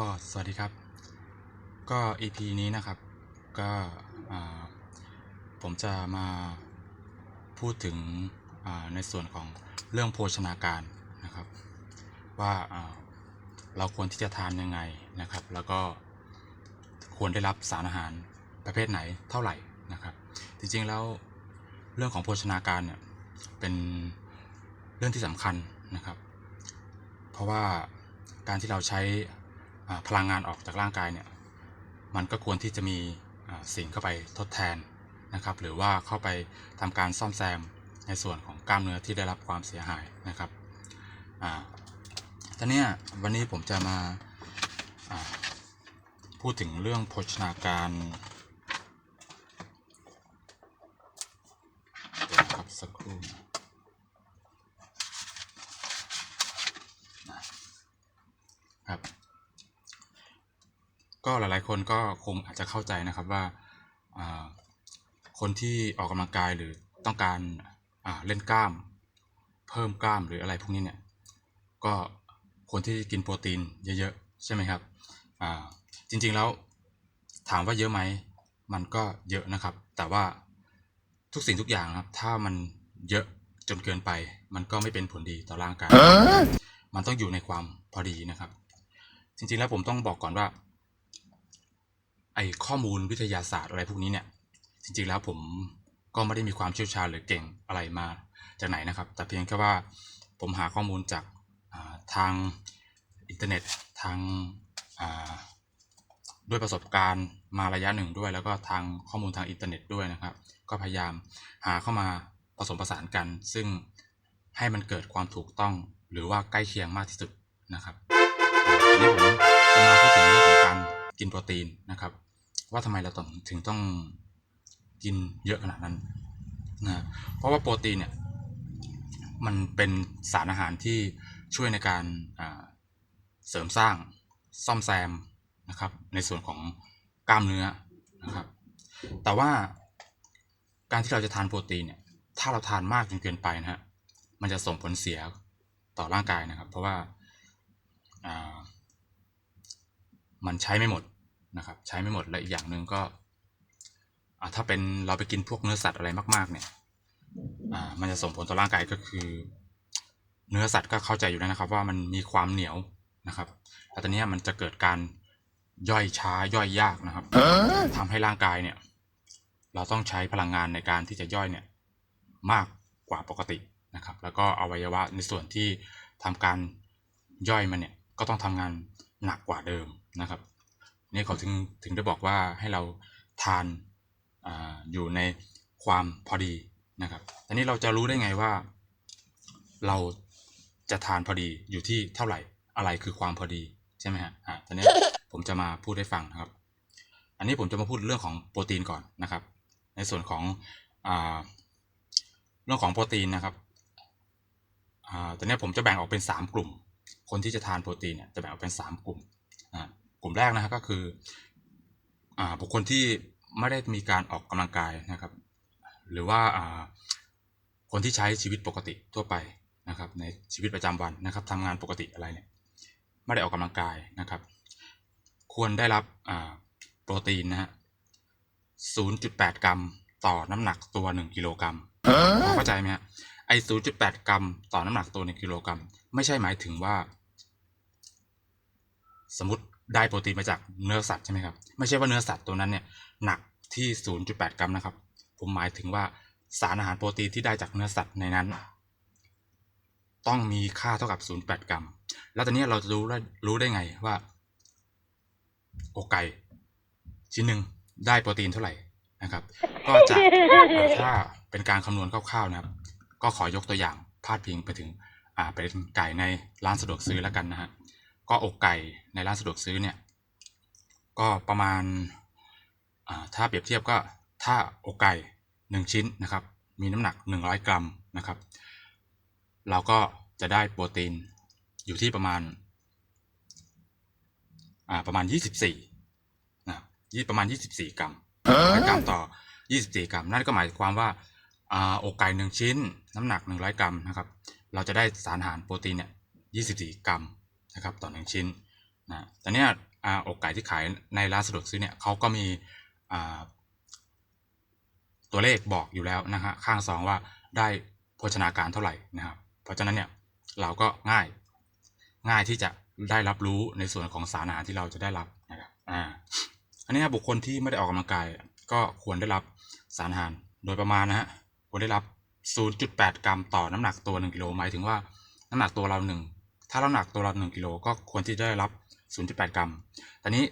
ก็สวัสดีครับ ก็ EP นี้นะครับ ก็ผมจะมาพูดถึงในส่วนของเรื่องโภชนาการนะครับว่าอ่าเราควรที่จะทานยังไงนะครับ แล้วก็ควรได้รับสารอาหารประเภทไหนเท่าไหร่นะครับ จริงๆแล้วเรื่องของโภชนาการเนี่ยเป็นเรื่องที่สำคัญนะครับ เพราะว่าการที่เราใช้ พลังงานออกจากร่างกายเนี่ยมันก็ควรที่จะมีสิ่งเข้าไปทดแทนนะครับ หรือว่าเข้าไปทำการซ่อมแซมในส่วนของกล้ามเนื้อที่ได้รับความเสียหายนะครับอ่าตอนเนี้ยวันนี้ผมจะมาพูดถึงเรื่องโภชนาการนะครับสักครู่นะ ครับ ก็หลายๆ คนก็คงอาจจะเข้าใจนะครับว่าอ่าคนที่ออกกำลังกายหรือต้องการอ่าเล่นกล้าม เพิ่มกล้ามหรืออะไรพวกนี้เนี่ยก็ควรที่จะกินโปรตีนเยอะๆใช่ไหมครับอ่าจริงๆแล้วถามว่าเยอะไหมมันก็เยอะนะครับ แต่ว่าทุกสิ่งทุกอย่างนะครับ ถ้ามันเยอะจนเกินไป มันก็ไม่เป็นผลดีต่อร่างกาย มันต้องอยู่ในความพอดีนะครับ จริงๆแล้วผมต้องบอกก่อนว่า ไอ้ข้อมูลวิทยาศาสตร์อะไรพวกนี้เนี่ย จริงๆแล้วผมก็ไม่ได้มีความเชี่ยวชาญหรือเก่งอะไรมาจากไหนนะครับ แต่เพียงแค่ว่าผมหาข้อมูลจากทางอินเทอร์เน็ตทางด้วยประสบการณ์มาระยะหนึ่งด้วย แล้วก็ทางข้อมูลทางอินเทอร์เน็ตด้วยนะครับ ก็พยายามหาเข้ามาผสมผสานกัน ซึ่งให้มันเกิดความถูกต้องหรือว่าใกล้เคียงมากที่สุดนะครับทีนี้ผมจะมาพูดถึงเรื่องของการกินโปรตีนนะครับ ว่าทำไมเราต้องถึงต้องกินเยอะขนาดนั้นนะเพราะว่าโปรตีนเนี่ยมันเป็นสารอาหารที่ช่วยในการอ่าเสริมสร้างซ่อมแซมนะครับ ในส่วนของกล้ามเนื้อนะครับ แต่ว่าการที่เราจะทานโปรตีนเนี่ยถ้าเราทานมากจนเกินไปนะฮะมันจะส่งผลเสียต่อร่างกายนะครับ เพราะว่าอ่ามันใช้ไม่หมด นะครับใช้ไม่หมดและอีกอย่างหนึ่งก็อ่าถ้าเป็นเราไปกินพวกเนื้อสัตว์อะไรมาก ๆ เนี่ยอ่ามันจะส่งผลต่อร่างกายก็คือ เนื้อสัตว์ก็เข้าใจอยู่แล้วนะครับ ว่ามันมีความเหนียวนะครับแล้วตอนนี้มันจะเกิดการย่อยช้าย่อยยากนะครับทำให้ร่างกายเนี่ย เราต้องใช้พลังงานในการที่จะย่อยเนี่ยมากกว่าปกตินะครับ แล้วก็อวัยวะในส่วนที่ทำการย่อยมันเนี่ยก็ต้องทำงานหนักกว่าเดิมนะครับ นี่เขาถึงถึงได้บอกว่าให้เราทานอาอยู่ในความพอดีนะครับอันนี้เราจะรู้ได้ไงว่า เราจะทานพอดีอยู่ที่เท่าไหร่อะไรคือความพอดีใช่ไหมฮะอ่าตอนนี้ผมจะมาพูดให้ฟังนะครับ อันนี้ผมจะมาพูดเรื่องของโปรตีนก่อนนะครับ ในส่วนของอ่าเรื่องของโปรตีนนะครับอ่าตอนนี้ผมจะแบ่งออกเป็น 3 กลุ่ม คนที่จะทานโปรตีนเนี่ยจะแบ่งออกเป็น 3 กลุ่มอ่า กลุ่มแรกนะครับก็คืออาบุคคลที่ไม่ได้มีการออกกำลังกายนะครับ หรือว่าอาคนที่ใช้ชีวิตปกติทั่วไปนะครับ ในชีวิตประจำวันนะครับทำงานปกติอะไรเนี่ยไม่ได้ออกกำลังกายนะครับ ควรได้รับอาโปรตีนนะฮะ0.8 กรัมต่อน้ำหนักตัว 1 กิโลกรัมเข้าใจไหมฮะไอ้0.8 กรัมต่อน้ำหนักตัว 1 กิโลกรัม ไม่ใช่หมายถึงว่า สมมติ ได้โปรตีนมาจากเนื้อสัตว์ใช่ไหมครับไม่ใช่ว่าเนื้อสัตว์ตัวนั้นเนี่ยหนักที่ 0.8 กรัมนะครับ ผมหมายถึงว่าสารอาหารโปรตีนที่ได้จากเนื้อสัตว์ในนั้น ต้องมีค่าเท่ากับ 0.8 กรัม แล้วตอนนี้เราจะรู้รู้ได้ไงว่าอกไก่ชิ้นหนึ่งได้โปรตีนเท่าไหร่นะครับ ก็จะถ้าเป็นการคำนวณคร่าวๆนะครับ ก็ขอยกตัวอย่างพาดพิงไปถึง อ่าเป็นไก่ในร้านสะดวกซื้อแล้วกันนะฮะ ก็อกไก่ในร้านสะดวกซื้อเนี่ยก็ประมาณถ้าเปรียบเทียบก็ถ้าอกไก่หนึ่งชิ้นนะครับ มีน้ำหนักหนึ่งร้อยกรัมนะครับ เราก็จะได้โปรตีนอยู่ที่ประมาณประมาณยี่สิบสี่นะยี่ประมาณยี่สิบสี่กรัมกรัมต่อ 24 กรัม นั่นก็หมายความว่าอกไก่หนึ่งชิ้น น้ำหนัก 100 กรัมนะครับ เราจะได้สารอาหารโปรตีนเนี่ย24 กรัม นะครับต่อหนึ่งชิ้นนะแต่เนี้ยอ่าอกไก่ที่ขายในร้านสะดวกซื้อเนี่ยเขาก็มีตัวเลขบอกอยู่แล้วนะฮะข้างซองว่าได้โภชนาการเท่าไหร่นะครับ เพราะฉะนั้นเนี่ยเราก็ง่ายง่ายที่จะได้รับรู้ในส่วนของสารอาหารที่เราจะได้รับนะครับอ่าอันนี้บุคคลที่ไม่ได้ออกกำลังกายก็ควรได้รับสารอาหารโดยประมาณนะฮะควรได้รับ 0.8 กรัมต่อน้ำหนักตัว 1กิโลหมายถึงว่าน้ำหนักตัวเราหนึ่ง ถ้าน้ำหนักตัวเรา1กิโลก็ควรที่จะได้รับ 0.8 กรัมแต่นี้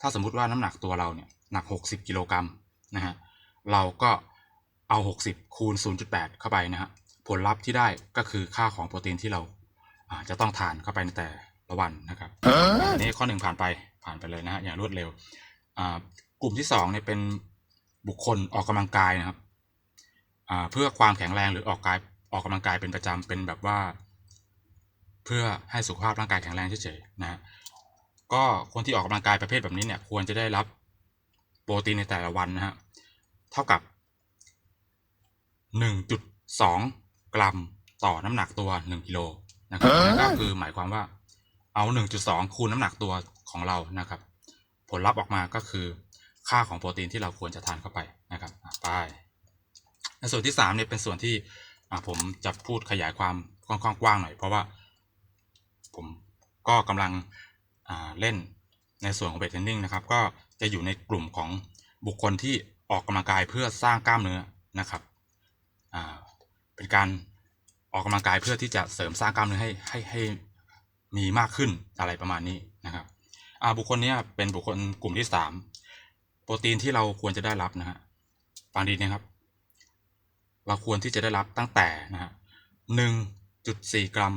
ถ้าสมมุติว่าน้ำหนักตัวเราเนี่ยหนัก 60 กิโลกรัมนะฮะเราก็เอา 60 คูณ 0.8 เข้าไปนะฮะผลลัพธ์ที่ได้ก็คือค่าของโปรตีนที่เราอ่าจะต้องทานเข้าไปในแต่ละวันนะครับอันนี้ข้อหนึ่งผ่านไปผ่านไปเลยนะฮะอย่างรวดเร็วอ่ากลุ่มที่สองเนี่ยเป็นบุคคลออกกำลังกายนะครับอ่าเพื่อความแข็งแรงหรือออกกายออกกำลังกายเป็นประจำเป็นแบบว่า เพื่อให้สุขภาพร่างกายแข็งแรงเฉยๆนะฮะก็คนที่ออกกำลังกายประเภทแบบนี้เนี่ยควรจะได้รับโปรตีนในแต่ละวันนะฮะเท่ากับ 1.2 กรัมต่อน้ำหนักตัว 1กิโลนะครับนั่นก็คือหมายความว่าเอา 1.2 คูณน้ำหนักตัวของเรานะครับ ผลลัพธ์ออกมาก็คือค่าของโปรตีนที่เราควรจะทานเข้าไปนะครับอะไปในส่วนที่3เนี่ยเป็นส่วนที่อะผมจะพูดขยายความค่อนข้างกว้างหน่อยเพราะว่าผม ก็กำลังเล่นในส่วนของเบทเทรนนิ่งนะครับ ก็จะอยู่ในกลุ่มของบุคคลที่ออกกำลังกายเพื่อสร้างกล้ามเนื้อนะครับเป็นการออกกำลังกายเพื่อที่จะเสริมสร้างกล้ามเนื้อให้ให้ให้มีมากขึ้นอะไรประมาณนี้นะครับบุคคลนี้เป็นบุคคลกลุ่มที่สามโปรตีนที่เราควรจะได้รับนะฮะฟังดีนะครับ เราควรที่จะได้รับตั้งแต่นะฮะหนึ่งจุดสี่กรัม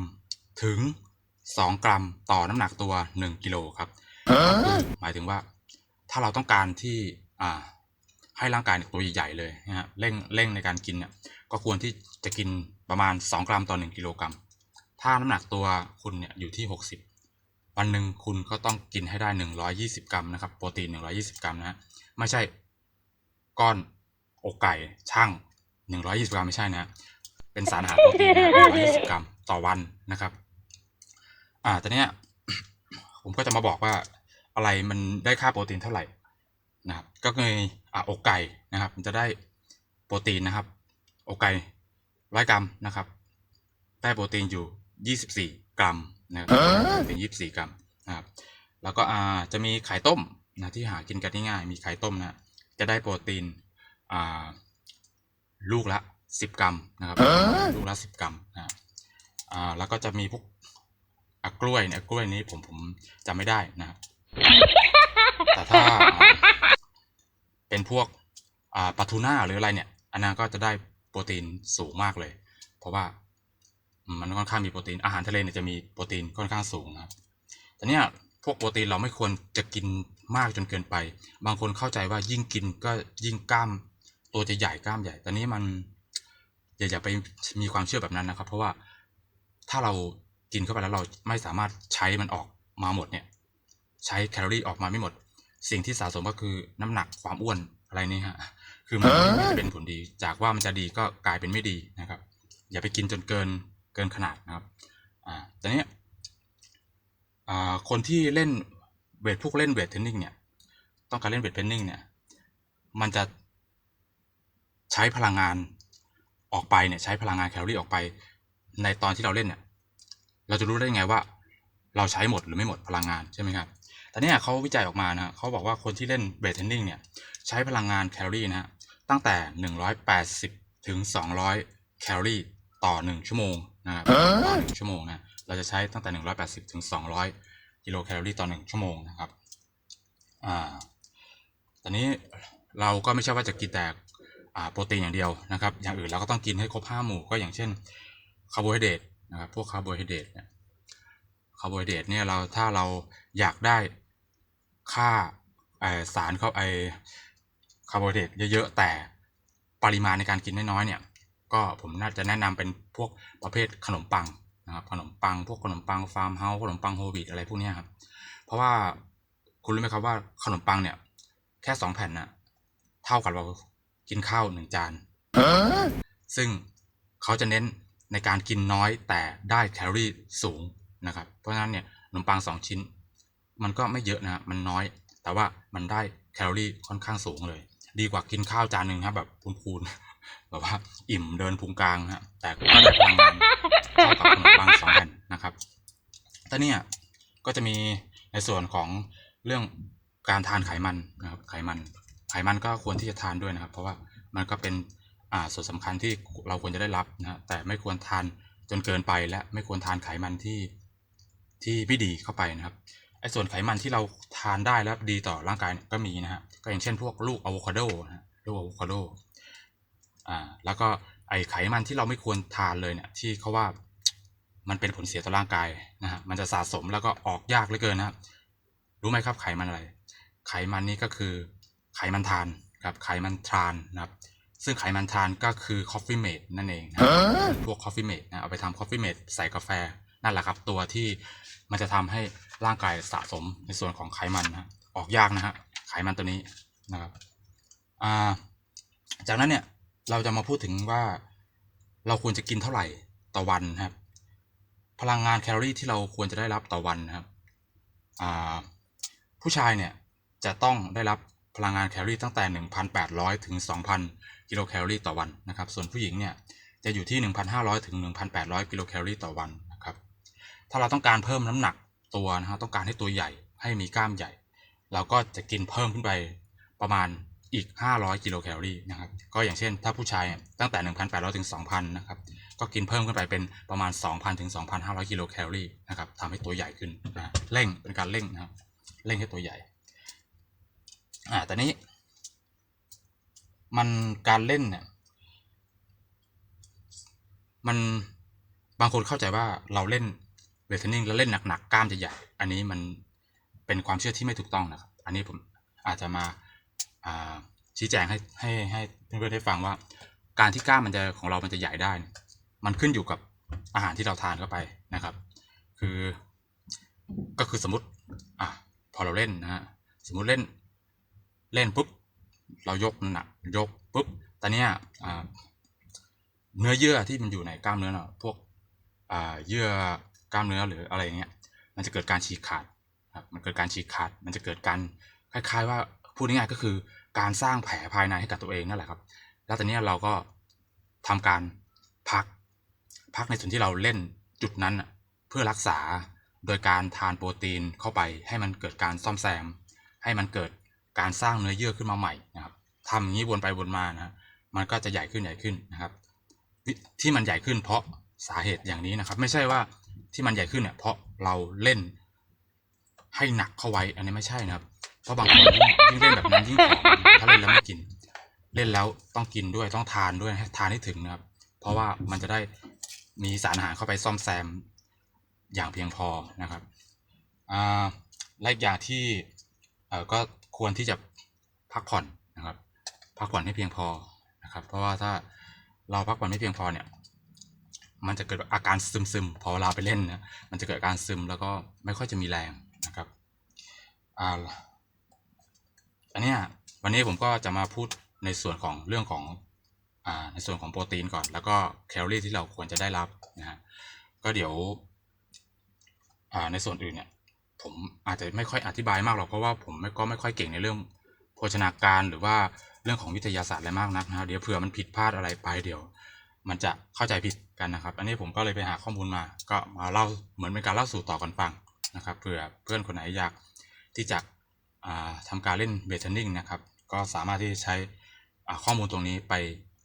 ถึง สองกรัมต่อน้ำหนักตัวหนึ่งกิโลครับก็คือหมายถึงว่าถ้าเราต้องการที่อ่าให้ร่างกายเนี่ยตัวใหญ่ๆเลยนะฮะเร่งเร่งในการกินเนี่ยก็ควรที่จะกินประมาณ 2 กรัมต่อ 1 กิโลกรัม ถ้าน้ำหนักตัวคุณเนี่ยอยู่ที่ 60 วันหนึ่งคุณก็ต้องกินให้ได้ 120 กรัมนะครับโปรตีน 120 กรัมนะฮะไม่ใช่ก้อนอกไก่ช่าง 120 กรัมไม่ใช่นะฮะเป็นสารอาหารโปรตีนนะ120 กรัมต่อวันนะครับ อ่าตอนเนี้ยผมก็จะมาบอกว่าอะไรมันได้ค่าโปรตีนเท่าไหร่นะครับ ก็คืออ่าอกไก่นะครับ มันจะได้โปรตีนนะครับ อกไก่ร้อยกรัมนะครับ ได้โปรตีนอยู่ 24 กรัมนะครับโปรตีน24 กรัมนะครับ แล้วก็อ่าจะมีไข่ต้มนะที่หากินกันง่ายๆมีไข่ต้มนะจะได้โปรตีนอ่าลูกละ 10 กรัมนะครับ ลูกละ 10 กรัมนะครับอ่าแล้วก็จะมีพวก อะกล้วยเนี่ยกล้วยนี้ผมผมจำไม่ได้นะครับแต่ถ้าอ่าเป็นพวกอ่าปลาทูน่าหรืออะไรเนี่ย อันนั้นก็จะได้โปรตีนสูงมากเลย เพราะว่ามันค่อนข้างมีโปรตีนอาหารทะเลเนี่ยจะมีโปรตีนค่อนข้างสูงนะครับแต่เนี้ยพวกโปรตีนเราไม่ควรจะกินมากจนเกินไป บางคนเข้าใจว่ายิ่งกินก็ยิ่งกล้าม ตัวจะใหญ่กล้ามใหญ่แต่นี้มันอย่าอย่าไปมีความเชื่อแบบนั้นนะครับ เพราะว่าถ้าเรา กินเข้าไปแล้วเราไม่สามารถใช้มันออกมาหมดเนี่ยใช้แคลอรี่ออกมาไม่หมด สิ่งที่สะสมก็คือน้ำหนักความอ้วนอะไรนี่ฮะคือมันไม่ได้เป็นผลดี จากว่ามันจะดีก็กลายเป็นไม่ดีนะครับ อย่าไปกินจนเกินเกินขนาดนะครับอ่าแต่เนี้ยอ่าคนที่เล่นเวทพวกเล่นเวทเทรนนิ่งเนี่ยต้องการเล่นเวทเทรนนิ่งเนี่ยมันจะใช้พลังงานออกไปเนี่ยใช้พลังงานแคลอรี่ออกไป ในตอนที่เราเล่นเนี่ย เราจะรู้ได้ไงว่า เราใช้หมดหรือไม่หมดพลังงานใช่ไหมครับแต่เนี่ยเขาวิจัยออกมานะเขาบอกว่าคนที่เล่นเวทเทรนนิ่งเนี่ยใช้พลังงานแคลอรี่นะฮะตั้งแต่ 180 ถึง 200 แคลอรี่ต่อ 1 ชั่วโมงนะครับต่อ1ชั่วโมงนะเราจะใช้ตั้งแต่ 180 ถึง 200 กิโลแคลอรี่ต่อ 1 ชั่วโมงนะครับอ่าตอนนี้เราก็ไม่ใช่ว่าจะกินแต่อ่าโปรตีนอย่างเดียวนะครับ อย่างอื่นเราก็ต้องกินให้ครบ 5 หมู่ก็อย่างเช่นคาร์โบไฮเดรต นะครับพวกคาร์โบไฮเดรตเนี่ยคาร์โบไฮเดรตเนี่ยเราถ้าเราอยากได้ค่าไอสารเข้าไอคาร์โบไฮเดรตเยอะๆแต่ปริมาณในการกินน้อยๆเนี่ยก็ผมน่าจะแนะนำเป็นพวกประเภทขนมปังนะครับขนมปัง พวกขนมปังฟาร์มเฮาส์ขนมปังโฮลวีตอะไรพวกเนี้ยครับเพราะว่าคุณรู้ไหมครับว่าขนมปังเนี่ยแค่สองแผ่นน่ะเท่ากับเรากินข้าวหนึ่งจานซึ่งเขาจะเน้น ในการกินน้อยแต่ได้แคลอรี่สูงนะครับ เพราะฉะนั้นเนี่ยขนมปังสองชิ้น มันก็ไม่เยอะนะมันน้อย แต่ว่ามันได้แคลอรี่ค่อนข้างสูงเลย ดีกว่ากินข้าวจานหนึ่งครับแบบพูนๆแบบว่าอิ่มเดินพุงกลางนะฮะแต่ก็ได้พลังงานเท่ากับขนมปังสองแผ่นนะครับแต่เนี่ยก็จะมีในส่วนของเรื่องการทานไขมันนะครับไขมัน ไขมันก็ควรที่จะทานด้วยนะครับ เพราะว่ามันก็เป็น ส่วนสำคัญที่เราควรจะได้รับนะฮะแต่ไม่ควรทานจนเกินไปและไม่ควรทานไขมันที่ที่ไม่ดีเข้าไปนะครับไอ้ส่วนไขมันที่เราทานได้แล้วดีต่อร่างกายก็มีนะฮะก็อย่างเช่นพวกลูกอะโวคาโดนะลูกอะโวคาโดอ่าแล้วก็ไอ้ไขมันที่เราไม่ควรทานเลยเนี่ยที่เขาว่ามันเป็นผลเสียต่อร่างกายนะฮะมันจะสะสมแล้วก็ออกยากเหลือเกินนะครับรู้ไหมครับไขมันอะไร ไขมันนี่ก็คือไขมันทานครับไขมันทานนะครับ ซึ่งไขมันทรานก็คือ coffee mate นั่นเองนะครับพวก coffee mate นะเอาไปทำ coffee mate ใส่กาแฟนั่นแหละครับ ตัวที่มันจะทำให้ร่างกายสะสมในส่วนของไขมันนะฮะออกยากนะฮะไขมันตัวนี้นะครับอ่าจากนั้นเนี่ยเราจะมาพูดถึงว่าเราควรจะกินเท่าไหร่ต่อวันนะครับ พลังงานแคลอรี่ที่เราควรจะได้รับต่อวันนะครับอ่าผู้ชายเนี่ยจะต้องได้รับพลังงานแคลอรี่ตั้งแต่ 1,800 ถึง2,000กิโลแคลอรี่ต่อวันนะครับ ส่วนผู้หญิงเนี่ยจะอยู่ที่ 1,500 ถึง 1,800 กิโลแคลอรี่ต่อวันนะครับ ถ้าเราต้องการเพิ่มน้ำหนักตัวนะครับต้องการให้ตัวใหญ่ให้มีกล้ามใหญ่ เราก็จะกินเพิ่มขึ้นไปประมาณอีก 500 กิโลแคลอรี่นะครับ ก็อย่างเช่นถ้าผู้ชายตั้งแต่ 1,800 ถึง 2,000 นะครับ ก็กินเพิ่มขึ้นไปเป็นประมาณ 2,000 ถึง 2,500 กิโลแคลอรี่นะครับทำให้ตัวใหญ่ขึ้นนะเร่งเป็นการเร่งนะครับ เร่งให้ตัวใหญ่ อ่าแต่นี้ มันการเล่นเนี่ยมันบางคนเข้าใจว่าเราเล่นเวทเทรนนิ่งแล้วเล่นหนักๆกล้ามจะใหญ่อันนี้มันเป็นความเชื่อที่ไม่ถูกต้องนะครับ อันนี้ผมอาจจะมาชี้แจงให้ให้ให้เพื่อนๆได้ฟังว่า การที่กล้ามมันจะของเรามันจะใหญ่ได้ มันขึ้นอยู่กับอาหารที่เราทานเข้าไปนะครับ คือก็คือสมมติอะพอเราเล่นนะฮะสมมติเล่นเล่นปุ๊บ เรายกน้ำหนักยกปุ๊บตอนนี้เนื้อเยื่อที่มันอยู่ในกล้ามเนื้อเนาะพวกเยื่อกล้ามเนื้อหรืออะไรเงี้ยมันจะเกิดการฉีกขาดครับมันเกิดการฉีกขาด มันจะเกิดการคล้ายๆ ว่าพูดง่ายๆก็คือการสร้างแผลภายในให้กับตัวเองนั่นแหละครับ แล้วตอนนี้เราก็ทำการพักพักในส่วนที่เราเล่นจุดนั้นเพื่อรักษาโดยการทานโปรตีนเข้าไปให้มันเกิดการซ่อมแซม ให้มันเกิด การสร้างเนื้อเยื่อขึ้นมาใหม่นะครับทำอย่างนี้วนไปวนมานะมันก็จะใหญ่ขึ้นใหญ่ขึ้นนะครับ ที่มันใหญ่ขึ้นเพราะสาเหตุอย่างนี้นะครับ ไม่ใช่ว่าที่มันใหญ่ขึ้นเนี่ยเพราะเราเล่นให้หนักเข้าไว้ อันนี้ไม่ใช่นะครับ เพราะบางคนยิ่งเล่นแบบนั้นยิ่งผอมถ้าเล่นแล้วไม่กิน เล่นแล้วต้องกินด้วยต้องทานด้วยทานให้ถึงนะครับ เพราะว่ามันจะได้มีสารอาหารเข้าไปซ่อมแซมอย่างเพียงพอนะครับอ่าและอีกอย่างที่เออก็ ควรที่จะพักผ่อนนะครับ พักผ่อนให้เพียงพอนะครับ เพราะว่าถ้าเราพักผ่อนไม่เพียงพอเนี่ยมันจะเกิดอาการซึมซึมๆพอเวลาไปเล่นนะมันจะเกิดอาการซึมแล้วก็ไม่ค่อยจะมีแรงนะครับอ่าอันนี้วันนี้ผมก็จะมาพูดในส่วนของเรื่องของอ่าในส่วนของโปรตีนก่อน แล้วก็แคลอรี่ที่เราควรจะได้รับนะฮะก็เดี๋ยวอ่าในส่วนอื่นเนี่ย ผมอาจจะไม่ค่อยอธิบายมากหรอกเพราะว่าผมไม่ก็ไม่ค่อยเก่งในเรื่องโภชนาการหรือว่าเรื่องของวิทยาศาสตร์อะไรมากนักนะครับเดี๋ยวเผื่อมันผิดพลาดอะไรไปเดี๋ยว มันจะเข้าใจผิดกันนะครับ อันนี้ผมก็เลยไปหาข้อมูลมา ก็มาเล่าเหมือนเป็นการเล่าสู่ต่อกันฟังนะครับเผื่อเพื่อนคนไหนอยากที่จะอ่าทำการเล่นเบสเทนนิ่งนะครับ ก็สามารถที่จะใช้ข้อมูลตรงนี้ไป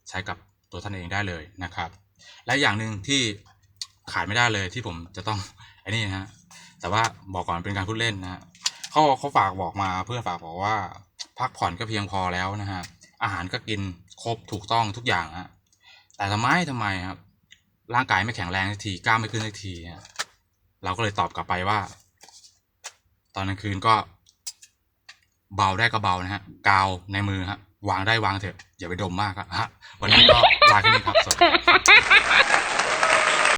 ใช้กับตัวท่านเองได้เลยนะครับ และอย่างหนึ่งที่ขาดไม่ได้เลยที่ผมจะต้องไอ้นี่นะฮะ แต่ว่าบอกก่อนเป็นการพูดเล่นนะฮะเขาเขาฝากบอกมาเพื่อนฝากบอกว่า พักผ่อนก็เพียงพอแล้วนะฮะอาหารก็กินครบถูกต้องทุกอย่างฮะแต่ทำไมทำไมครับ ร่างกายไม่แข็งแรงสักทีกล้ามไม่ขึ้นสักทีฮะเราก็เลยตอบกลับไปว่า ตอนกลางคืนก็ เบาได้ก็เบานะฮะกาวในมือฮะวางได้วางเถอะอย่าไปดมมากครับฮะวันนี้ก็ลาแค่นี้ครับสวัสดี